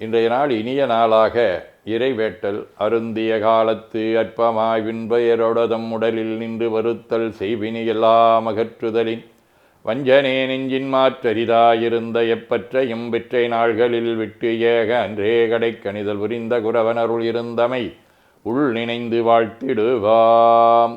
இன்றைய நாள் இனிய நாளாக இறைவேட்டல் அருந்திய காலத்து அற்பமாய் விண்பெயரொடதம் உடலில் நின்று வருத்தல் செய்வினி எல்லாம் அகற்றுதலின் வஞ்சனே நெஞ்சின் மாற்றரிதாயிருந்த எப்பற்றையும் விற்றை நாள்களில் விட்டு ஏக அன்றே கடைக்கணிதல் புரிந்த குரவனருள் இருந்தமை உள் நினைந்து வாழ்த்திடுவாம்.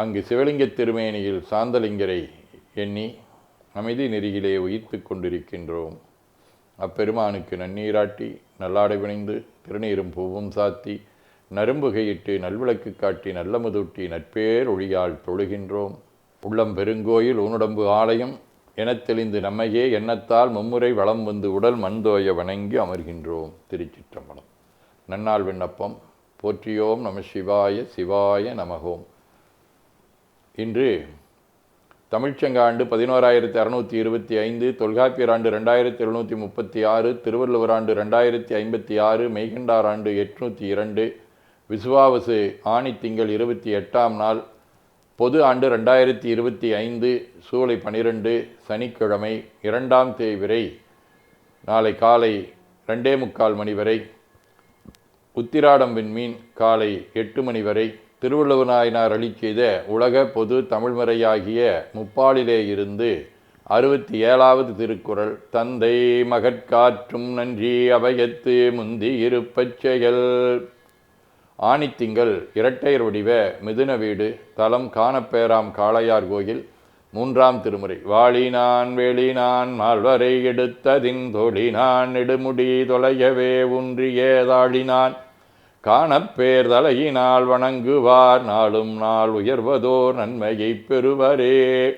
அங்கு சிவலிங்க திருமேனியில் சாந்தலிங்கரை எண்ணி அமைதி நெறியிலே உயிர்த்துக் கொண்டிருக்கின்றோம். அப்பெருமானுக்கு நன்னீராட்டி நல்லாடை பிணைந்து திருநீரும் பூவும் சாத்தி நரும்புகையிட்டு நல்விளக்கு காட்டி நல்லமுதூட்டி நட்பேர் ஒழியால் தொழுகின்றோம். உள்ளம் பெருங்கோயில் ஊனுடம்பு ஆலயம் எனத் தெளிந்து நம்மையே எண்ணத்தால் மும்முறை வளம் வந்து உடல் மண்தோய வணங்கி அமர்கின்றோம் திருச்சிற்றம்பலம். நன்னாள் விண்ணப்பம் போற்றியோம் நம சிவாய சிவாய நமகோம் இன்று தமிழ்ச்சங்க ஆண்டு பதினோராயிரத்தி அறுநூற்றி இருபத்தி ஐந்து தொல்காப்பியர் ஆண்டு ரெண்டாயிரத்தி எழுநூற்றி முப்பத்தி ஆறு திருவள்ளுவர் ஆண்டு ரெண்டாயிரத்தி ஐம்பத்தி ஆறு மெய்கண்டார் ஆண்டு எட்நூற்றி இரண்டு விசுவாவசு ஆணி திங்கள் இருபத்தி எட்டாம் நாள் பொது ஆண்டு ரெண்டாயிரத்தி இருபத்தி ஐந்து சூலை பனிரெண்டு சனிக்கிழமை இரண்டாம் தேதி நாளை காலை ரெண்டே முக்கால் மணி வரை உத்திராடம் விண்மீன் காலை எட்டு மணி வரை திருவள்ளுவர் நாயனார் அழி செய்த உலக பொது தமிழ்மறையாகிய முப்பாலிலே இருந்து அறுபத்தி ஏழாவது திருக்குறள் தந்தை மகற்காற்றும் நன்றி அபயத்து முந்தி இருப்பச் செயல் ஆணித்திங்கள் இரட்டையர் வடிவ மிதுன வீடு தலம் காணப்பேராம் காளையார் கோயில் மூன்றாம் திருமுறை வாழினான் வேளினான் மால்வரை எடுத்ததின் தொழினான் நெடுமுடி தொலையவே ஊன்றியேதாளினான் காணப்பேர் தலையினால் வணங்குவார் நாளும் நாள் உயர்வதோர் நன்மையைப் பெறுவரே.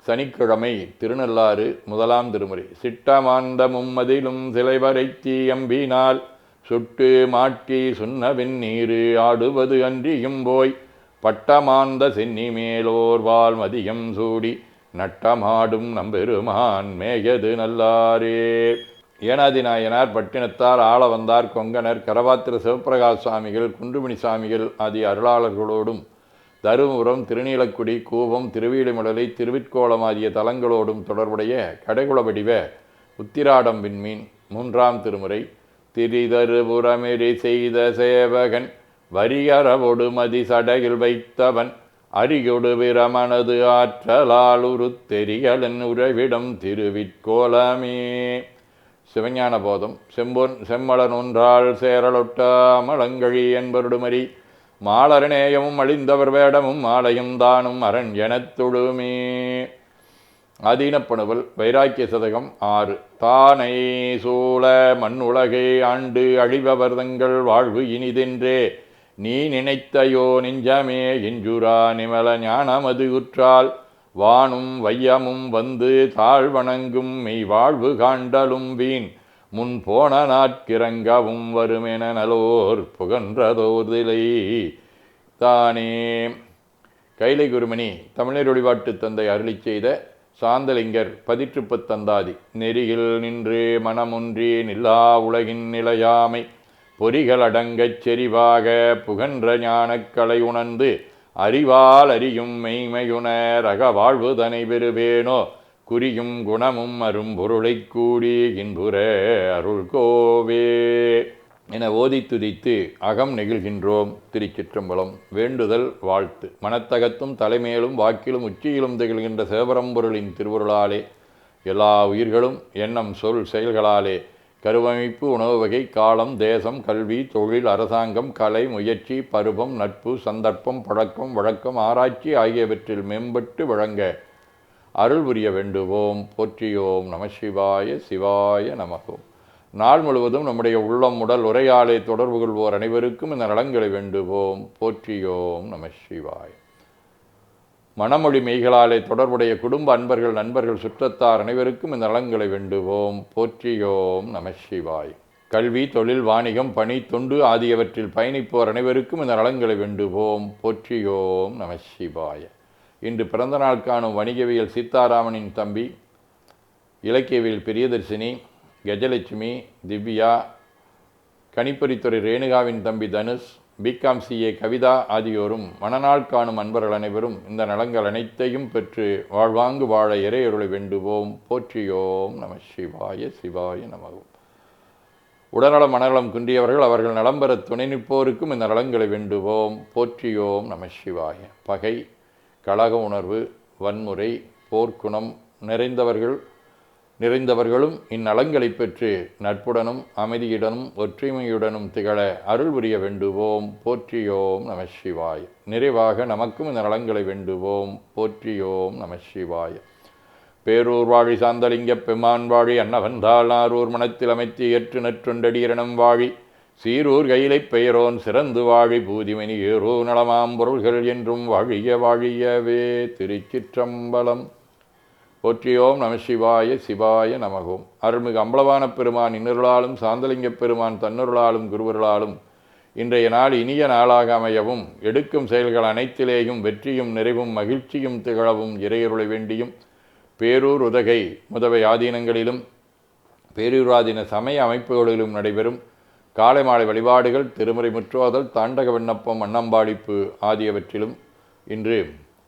சனிக்கிழமை திருநள்ளாறு முதலாம் திருமுறை. சிட்டமாந்தமும் மும்மதிலும் சிலைவரை தீயம்பினால் சுட்டு மாட்டி சுண்ணவின் நீரு ஆடுவது அன்றியும் போய் பட்டமாந்த சென்னி மேலோர் வால் மதியம் சூடி நட்டமாடும் நம்பெருமான் மேயது நல்லாரே. ஏனாதி நாயனார் பட்டினத்தார் ஆள வந்தார் கொங்கணர் கரவாத்திர சிவபிரகாஷ் சுவாமிகள் குன்றுமணி சாமிகள் ஆகிய அருளாளர்களோடும் தருமபுரம் திருநீலக்குடி கூவம் திருவீழிமடலை திருவிற்கோளம் ஆகிய தலங்களோடும் தொடர்புடைய கடைகுல வடிவ உத்திராடம் விண்மீன் மூன்றாம் திருமுறை திரிதருபுறமெறி செய்த சேவகன் வரியறவொடு மதி சடையில் வைத்தவன் அரிகொடு பிரமனது ஆற்றலால் உருத்தெரியலன் உறவிடம் திருவிற்கோலமே சிவஞான போதம் செம்பொன் செம்மலன் ஒன்றால் சேரலொட்ட அமலங்கழி என்பருடுமரி மாலரநேயமும் அழிந்தவர் வேடமும் மாலையும் தானும் அரண் எனத் தொழுமே. வைராக்கிய சதகம் ஆறு. தானை சூழ மண்ணுலகை ஆண்டு அழிபவர் தங்கள் வாழ்வு இனிதென்றே. நீ நினைத்தையோ நெஞ்சமே எஞ்சுரா நிமல ஞானமது உற்றால். வானும் வையமும் வந்து தாழ் வணங்கும் மெய் வாழ்வு காண்டலும் வீண். முன் போன நாட்கிறங்கவும் வருமென நலோர் புகன்றதோதிலை தானே. கைலை குருமணி தமிழர் வழிபாட்டு தந்தை அருளி செய்த சாந்தலிங்கர் பதிற்றுப்பு தந்தாதி நெறியில் நின்று மனமுன்றி நில்லா உலகின் நிலையாமை பொறிகள் அடங்கச் செறிவாக புகன்ற ஞானக்கலை உணர்ந்து அறிவால் அறியும் மெய்மையுணர் அகவாழ்வுதனை வாழ்வு தனை பெறுவேனோ? குறியும் குணமும் அரும்பொருளைக் கூடி இன்புற அருள் கோவே என ஓதி துதித்து அகம் நெகிழ்கின்றோம் திருச்சிற்றம்பலம். வேண்டுதல் வாழ்த்து. மனத்தகத்தும் தலைமையிலும் வாக்கிலும் உச்சியிலும் திகழ்கின்ற சிவபரம்பொருளின் திருவருளாலே எல்லா உயிர்களும் எண்ணம் சொல் செயல்களாலே கருவமைப்பு உணவு வகை காலம் தேசம் கல்வி தொழில் அரசாங்கம் கலை முயற்சி பருவம் நட்பு சந்தர்ப்பம் பழக்கம் வழக்கம் ஆராய்ச்சி ஆகியவற்றில் மேம்பட்டு வழங்க அருள் புரிய வேண்டுவோம். போற்றியோம் நம சிவாய சிவாய நமகோம் நாள் முழுவதும் நம்முடைய உள்ளம் உடல் உரையாலே தொடர்பு கொள்வோர் அனைவருக்கும் இந்த நலங்களை வேண்டுவோம். போற்றியோம் நம சிவாய. மனமொழி மெய்களாலே தொடர்புடைய குடும்ப அன்பர்கள் நண்பர்கள் சுற்றத்தார் அனைவருக்கும் இந்த நலன்களை வேண்டுவோம். போற்றியோம் நம சிவாய். கல்வி தொழில் வாணிகம் பணி தொண்டு ஆகியவற்றில் பயணிப்போர் அனைவருக்கும் இந்த நலன்களை வேண்டுவோம். போற்றியோம் நம சிவாய். இன்று பிறந்த நாள் காணும் வணிகவியல் சீதாராமனின் தம்பி இலக்கியவியல் பிரியதர்சினி கஜலட்சுமி திவ்யா கணிப்பொறித்துறை ரேணுகாவின் தம்பி தனுஷ் பிகாம் சிஏ கவிதா ஆகியோரும் மனநாள் காணும் அன்பர்கள் அனைவரும் இந்த நலங்கள் அனைத்தையும் பெற்று வாழ்வாங்கு வாழ இறையொருளை வேண்டுவோம். போற்றியோம் நம சிவாய சிவாய நமகும் உடல்நலம் மனநலம் குன்றியவர்கள் அவர்கள் நலம் பெற துணை நிற்போருக்கும் இந்த நலங்களை வேண்டுவோம். போற்றியோம் நம சிவாய. பகை கழக உணர்வு வன்முறை போர்க்குணம் நிறைந்தவர்கள் நிறைந்தவர்களும் இந்நலங்களை பெற்று நட்புடனும் அமைதியுடனும் ஒற்றுமையுடனும் திகழ அருள் புரிய வேண்டுவோம். போற்றியோம் நம சிவாய். நிறைவாக நமக்கும் இந்த நலங்களை வேண்டுவோம். போற்றியோம் நம சிவாய. பேரூர் வாழி சாந்தலிங்க பெம்மான் வாழி அன்னவந்தாள் நாரூர் மனத்தில் அமைத்து ஏற்று நற்றுண்டடியரணம் வாழி. சீரூர் கையிலைப் பெயரோன் சிறந்து வாழி பூதிமணி ஏரோ நலமாம் பொருள்கள் என்றும் வாழிய வாழியவே திருச்சிற்றம்பலம். போற்றியோம் நம சிவாய சிவாய நமகோம் அருள்மிகு அம்பலவான பெருமான் இன்னருளாலும் சாந்தலிங்க பெருமான் தன்னருளாலும் குருவருளாலும் இன்றைய நாள் இனிய நாளாக அமையவும் எடுக்கும் செயல்கள் அனைத்திலேயும் வெற்றியும் நிறைவும் மகிழ்ச்சியும் திகழவும் இறையருளை வேண்டியும் பேரூர் உதகை முதவை ஆதீனங்களிலும் பேரூராதீன சமய அமைப்புகளிலும் நடைபெறும் காலை மாலை வழிபாடுகள் திருமுறை முற்றோதல் தாண்டக விண்ணப்பம் அன்னம்பாடிப்பு ஆகியவற்றிலும் இன்று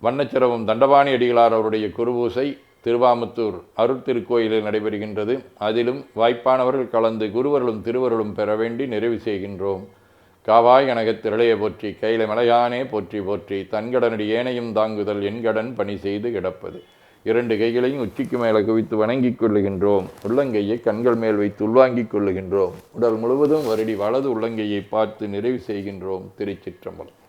வண்ணச்சிரவம் தண்டபாணி அடிகளார் அவருடைய குருபூசை திருவாமுத்தூர் அருட்திருக்கோயிலில் நடைபெறுகின்றது. அதிலும் வாய்ப்பானவர்கள் கலந்து குருவர்களும் திருவருளும் பெற வேண்டி நிறைவு செய்கின்றோம். காவாய் கனகத் திரளைய போற்றி கையில மலையானே போற்றி போற்றி தன்கடனடி ஏனையும் தாங்குதல் என்கடன் பணி செய்து கிடப்பது. இரண்டு கைகளையும் உச்சிக்கு மேலே குவித்து வணங்கிக் கொள்ளுகின்றோம். உள்ளங்கையை கண்கள் மேல் வைத்து உள்வாங்கிக் கொள்ளுகின்றோம். உடல் முழுவதும் வருடி வலது உள்ளங்கையை பார்த்து நிறைவு செய்கின்றோம். திருச்சிற்றம்பலம்.